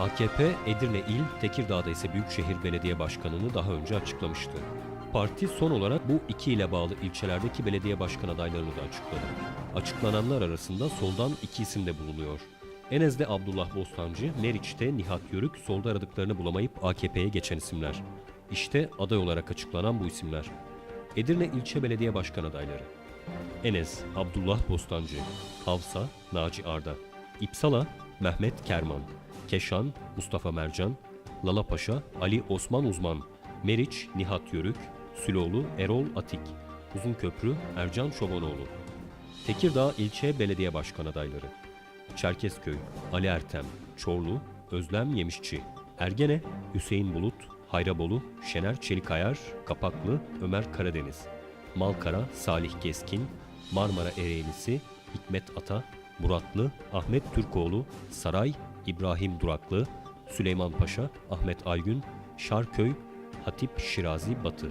AKP Edirne İl, Tekirdağ'da ise Büyükşehir Belediye Başkanı'nı daha önce açıklamıştı. Parti son olarak bu iki ile bağlı ilçelerdeki belediye başkan adaylarını da açıkladı. Açıklananlar arasında soldan iki isim de bulunuyor. Enez'de Abdullah Bostancı, Meriç'te Nihat Yörük solda aradıklarını bulamayıp AKP'ye geçen isimler. İşte aday olarak açıklanan bu isimler. Edirne İlçe Belediye Başkan adayları. Enes, Abdullah Bostancı, Havsa, Naci Arda, İpsala, Mehmet Kerman, Keşan, Mustafa Mercan, Lala Paşa, Ali Osman Uzman, Meriç, Nihat Yörük, Süloğlu, Erol Atik, Uzunköprü, Ercan Şobanoğlu. Tekirdağ İlçe Belediye Başkan adayları. Çerkezköy, Ali Ertem, Çorlu, Özlem Yemişçi, Ergene, Hüseyin Bulut, Hayrabolu, Şener Çelikayar, Kapaklı, Ömer Karadeniz, Malkara, Salih Keskin, Marmara Ereğlisi, Hikmet Ata, Muratlı, Ahmet Türkoğlu, Saray, İbrahim Duraklı, Süleyman Paşa, Ahmet Aygün, Şarköy, Hatip Şirazi Batı.